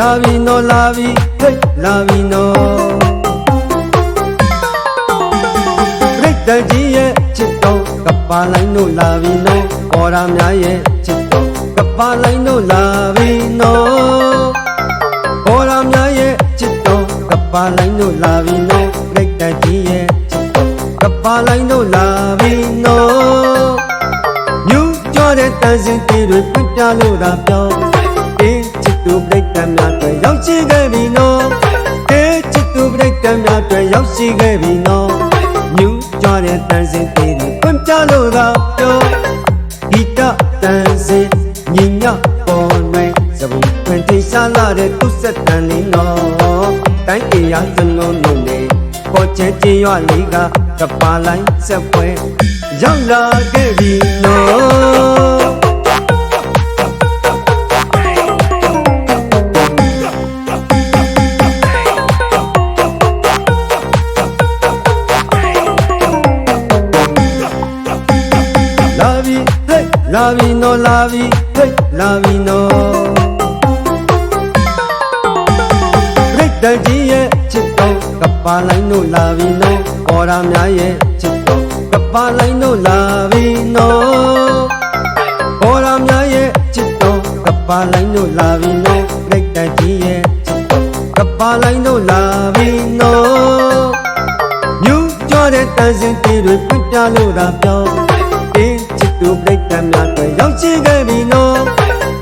လာပြီနော်လာပြီဟေးလာပြီနော်ပြိတ္တကြီးရဲ့ချစ်တော်ကပ္ပါလိုင်းတို့လာပြီနော်ပေါ်ရာများရဲ့ချစ်တော်ကပ္ပါလိုင်းတို့လာပြီနော်ပေါ်ရာများရဲ့ချစ်တော်ကပ္ပါလိုင်းတို့လာပြီနော်ပြိတ္တကြီးရဲ့ချစ်တော်ကပ္ပါလိုင်းတို့လာပြီနော်မြူးကြောတဲ့တန်စင်တီတွေပြပြလို့သာပြောအေးချစ်သူပြိတ္တများ ရောက်ရှိခဲ့ပြီနော်မြူးကြောတဲ့တန်စင်တီတွေပြပြလို့သာပြောဂီတတန်စင်ညီညပေါ်နေစပူခွင်ထိရှာလာတဲ့သူဆက်တန်လေးနော်တိုင်းအေရစလုံးလုံးနေပေါ်ချဲကျင်းရွာလေးကကပါလိုင်းဆက်ပွဲရောက်လာခဲ့ပြီ လာပြီနော်လာပြီဟေးလာပြီနော်ပြိတ္တကြီးရဲ့ချစ်တော်ကပ္ပါလိုင်းတို့လာပြီနော်ပေါ်ရာများရဲ့ချစ်တော်ကပ္ပါလိုင်းတို့လာပြီနော်ပေါ်ရာများရဲ့ချစ်တော်ကပ္ပါလိုင်းတို့လာပြီနော်ပြိတ္တကြီးရဲ့ချစ်တော်ကပ္ပါလိုင်းတို့လာပြီနော်မြူးကြောတဲ့တန်စင်တီတွေပြပြလို့သာပြောအေးချစ်သူပြိတ္တများတွေ ရောက်ရှိခဲ့ပြီနော်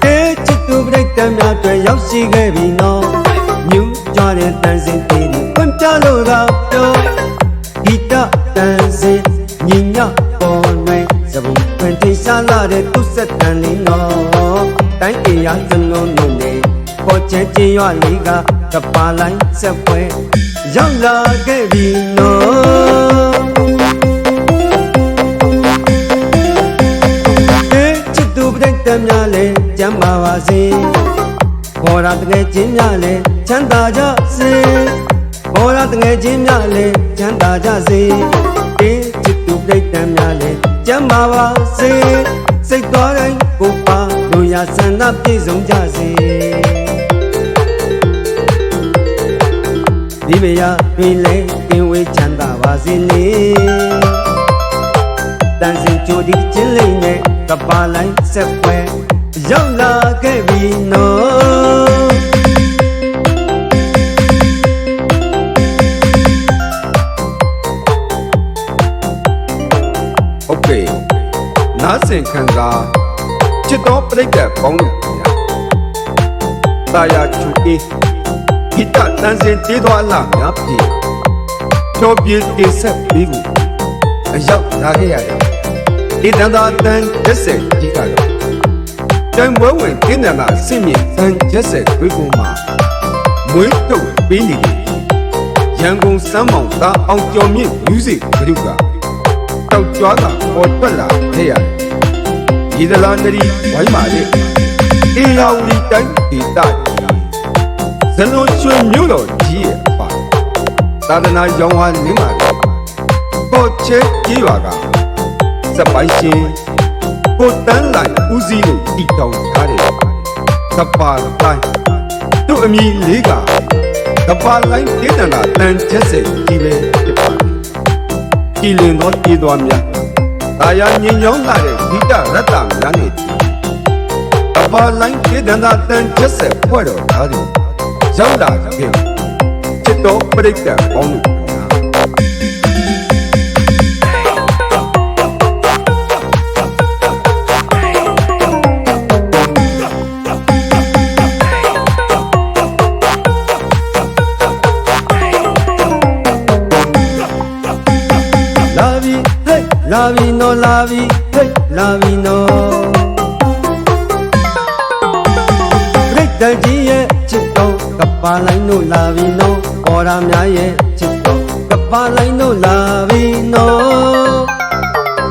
အေးချစ်သူပြိတ္တများတွေရောက်ရှိခဲ့ပြီနော်မြူးကြောတဲ့တန်စင်တီတွေပြပြလို့သာပြောဂီတတန်စင်ညီညပေါ်နေစပူပင်ထိရှာလာတဲ့သူဆက်တန်လေးနော်တိုင်းအေရစလုံးလုံးနေပေါ်ချဲကျင်းရွာလေးကကပါလိုင်းဆက်ပွဲရောက်လာခဲ့ပြီနော် သူပြိတ္တများလဲကျမ်းပါပါစေဘောရတငယ်ချင်းများလဲချမ်းသာကြစေဘောရတငယ်ချင်းများလဲချမ်းသာကြစေအေးချစ်သူပြိတ္တများလဲကျမ်းပါပါစေစိတ်တော်တိုင်းကိုပါလူရဆန္ဒပြည့်စုံကြစေဒီမယာတွေလဲကင်းဝေးချမ်းသာပါစေလေတန်စင်ကြိုဒီချင်းလေးနဲ့ ကပါလိုင်းဆက်ပွဲရောက်လာခဲ့ပြီနော် โอเคနားဆင်ခံစားချစ်တော်ပြိတ္တပေါင်းလို့ခင်ဗျာတာယာချူအေးဂီတတန်စင်တေးတော်အလားများပြီဖြောပြေးတင်ဆက်ပြီးဘူးအရောက်လာခဲ့ရတယ် ဒီတန်တာတန်ရက်ဆက်ကြီးကတော့တိုင်ပွဲဝင်တင်းတန်တာဆင့်မြင့်တန်ရက်ဆက်တွေးကုန်မှာမွေးထုတ်ပေးနေတယ်ရန်ကုန်စမ်းမောင်သားအောင်ကျော်မြင့်မြူးစစ်ဂရုကတောက်ကြွားတာပေါ်ထွက်လာခဲ့ရတယ်။ဒီသလားနရီဝိုင်းပါလေ။အေယာဝတီတိုင်းဒေသကြီးဇလုံးရွှေမြို့တော်ကြီးရဲ့အပါသာသနာရောင်ဝါနေပါလေ။ပေါ်ချဲကြီးရွာက စပိုင်ရှင်ကိုတန်းလိုက်ဦးစီးလို့တီတောင်ထားတယ်။ကပါတိုင်းသူ့အမည်လေးကကပါလိုင်းဒေသနာတန်ချက်စဲကြီးပဲဖြစ်ပါတယ်။ကြည်လင်သောတည်သွားများတာယာညင်ညောင်းလာတဲ့ဂိတရတ္တများနဲ့အပါလိုင်းဒေသနာတန်ချက်ဆက်ဖွဲ့တော်သားသည်ရောက်လာခဲ့ချစ်တော်ပြိတ္တပေါင်းလို့ လာပြီနော်လာပြီဟေးလာပြီနော်ပြိတ္တကြီးရဲ့ချစ်တော်ကပ္ပါလိုင်းတို့လာပြီနော်ပေါ်ရာများရဲ့ချစ်တော်ကပ္ပါလိုင်းတို့လာပြီနော်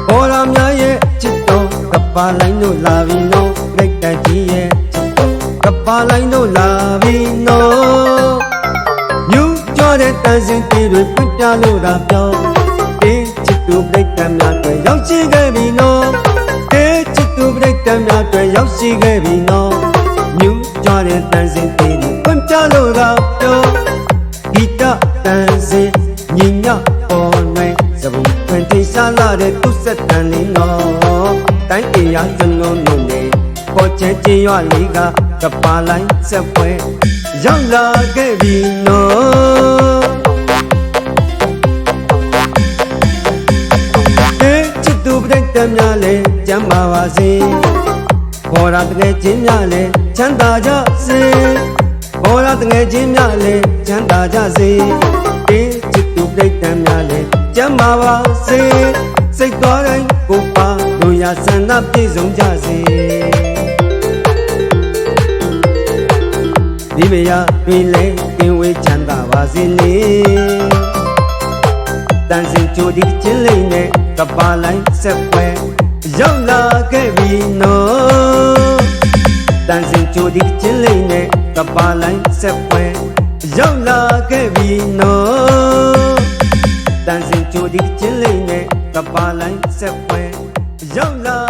ပေါ်ရာများရဲ့ချစ်တော်ကပ္ပါလိုင်းတို့လာပြီနော်ပြိတ္တကြီးရဲ့ချစ်တော်ကပ္ပါလိုင်းတို့လာပြီနော်မြူးကြောတဲ့တန်စင်တီတွေပြပြလို့သာပြောအေးချစ်သူပြိတ္တများတွေ ရောက်ရှိခဲ့ပြီနော်အေးချစ်သူပြိတ္တများတွေရောက်ရှိခဲ့ပြီနော်မြူးကြောတဲ့တန်စင်တီတွေပြကြလို့ကပြောဂီတတန်စင်ညီညပေါ်နှွယ်စပူဖွင့်တင်ရှားလာတဲ့သူဆက်တန်လေးနော်တိုင်းအေရကျွန်တော်မြို့နေပေါ်ချဲချင်းရွာလေးကကပါလိုင်းဆက်ပွဲရောက်လာခဲ့ပြီနော် စ်သူပြိတ္တများလဲကျမ်းပါပါစေဘောရတငယ်ချင်းများလဲချမ်းသာကြစေဘောရတငယ်ချင်းများလဲချမ်းသာကြစေအေးချစ်သူပြိတ္တများလဲကျမ်းပါပါစေစိတ်တော်တိုင်းကိုပါတို့ရဆန္ဒပြည့်စုံကြစေဒီမယာတွေလဲကင်ဝေးချမ်းသာပါစေလေတန်စင်ကြိုဒီချင်းလေးနဲ့ ကပါလိုင်းဆက်ပွဲရောက်လာခဲ့ပြီနော်တန်စင်ကြိုဒီချင်းလေးနဲ့ကပါလိုင်းဆက်ပွဲရောက်လာခဲ့ပြီနော်တန်စင်ကြိုဒီချင်းလေးနဲ့ကပါလိုင်းဆက်ပွဲရောက်လာ